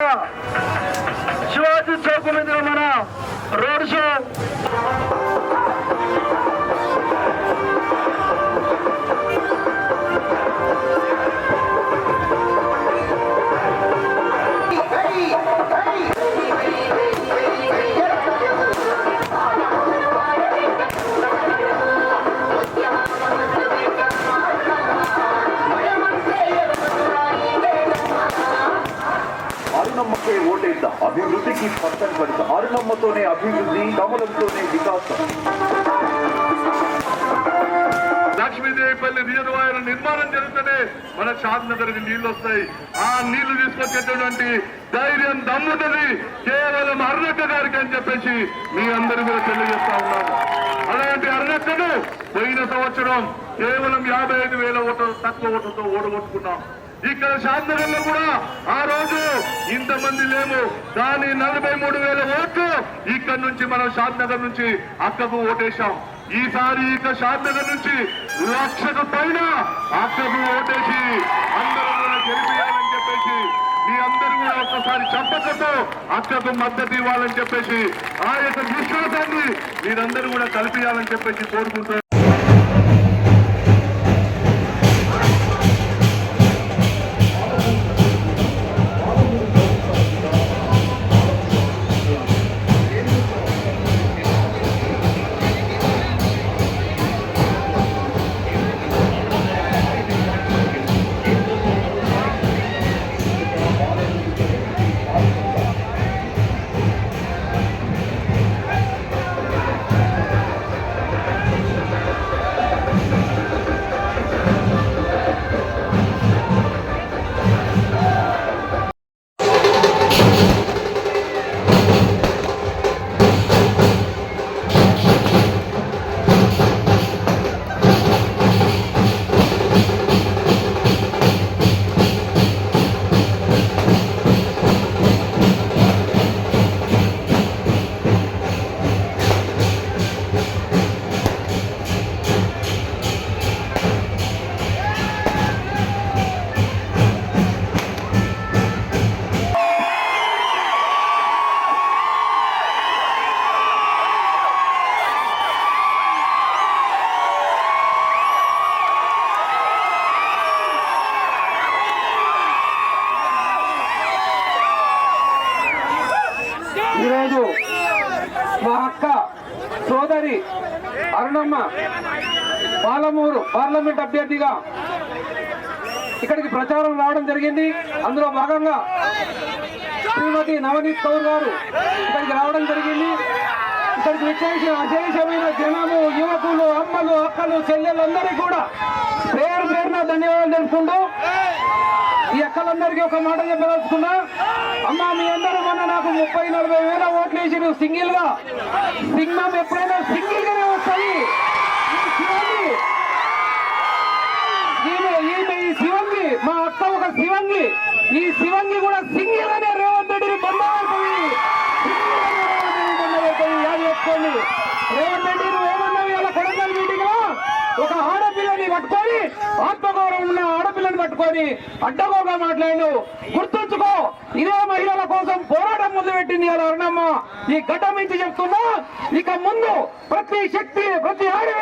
啊，希望。అరుణమ్మకే ఓటేద్దాం. అభివృద్ధికి పక్కన పడతాం అరుణమ్మతోనే అభివృద్ధి కమలంతోనే వికాసం. లక్ష్మీదేవిపల్లి రిజర్వాయర్ నిర్మాణం జరుగుతూనే మన షాద్ నీళ్ళు వస్తాయి ఆ నీళ్ళు తీసుకొచ్చేటటువంటి ధైర్యం దమ్ముతుంది కేవలం అరుణక్క గారికి అని చెప్పేసి మీ అందరూ కూడా తెలియజేస్తా ఉన్నాము అలాంటి అరుణక్కను పోయిన సంవత్సరం కేవలం యాభై ఐదు వేల ఓట్లు తక్కువ ఓట్లతో ఓడగొట్టుకున్నాం. ఇక్కడ షాద్నగర్ కూడా ఆ రోజు ఇంతమంది లేము. కానీ నలభై మూడు వేల ఓట్లు ఇక్కడ నుంచి మనం షాద్నగర్ నుంచి అక్కకు ఓటేశాం. ఈసారి ఇక షాద్నగర్ నుంచి లక్షకు పైన అక్కకు ఓటేసి అందరూ గెలిపియాలని చెప్పేసి మీ అందరూ కూడా ఒక్కసారి చప్పట్లతో అక్కకు మద్దతు ఇవ్వాలని చెప్పేసి ఆ యొక్క విశ్వాసాన్ని మీరందరూ కూడా కల్పించాలని చెప్పేసి కోరుకుంటున్నారు ఈరోజు మా అక్క సోదరి అరుణమ్మ పాలమూరు పార్లమెంట్ అభ్యర్థిగా ఇక్కడికి ప్రచారం రావడం జరిగింది. అందులో భాగంగా శ్రీమతి నవనీత్ కౌర్ గారు ఇక్కడికి రావడం జరిగింది. ఇక్కడికి విచ్చేసిన అశేషమైన జనము యువకులు అమ్మలు అక్కలు చెల్లెలందరికీ కూడా పేరు పేరున ధన్యవాదాలు తెలుపుకుంటూ ఈ అక్కలందరికీ ఒక మాట చెప్పదలుచుకున్నా. అమ్మా మీ అందరూ మొన్న నాకు ముప్పై నలభై వేల ఓట్లు వేసి సింగిల్గా సింగం ఎప్పుడైనా సింగిల్ గానే వస్తాయి శివంగి. ఈమె ఈ శివంగి మా అక్క ఒక శివంగి. ఈ శివంగి కూడా సింగిల్ గానే పట్టుకొని ఆత్మగౌరవం ఉన్న ఆడపిల్లని పట్టుకొని అడ్డగోగా మాట్లాడు. గుర్తుంచుకో ఇదే మహిళల కోసం పోరాటం మొదలుపెట్టింది అలా అరుణమ్మ. ఈ గడ్డ నుంచి చెప్తున్నా ఇక ముందు ప్రతి శక్తి ప్రతి ఆడపిల్ల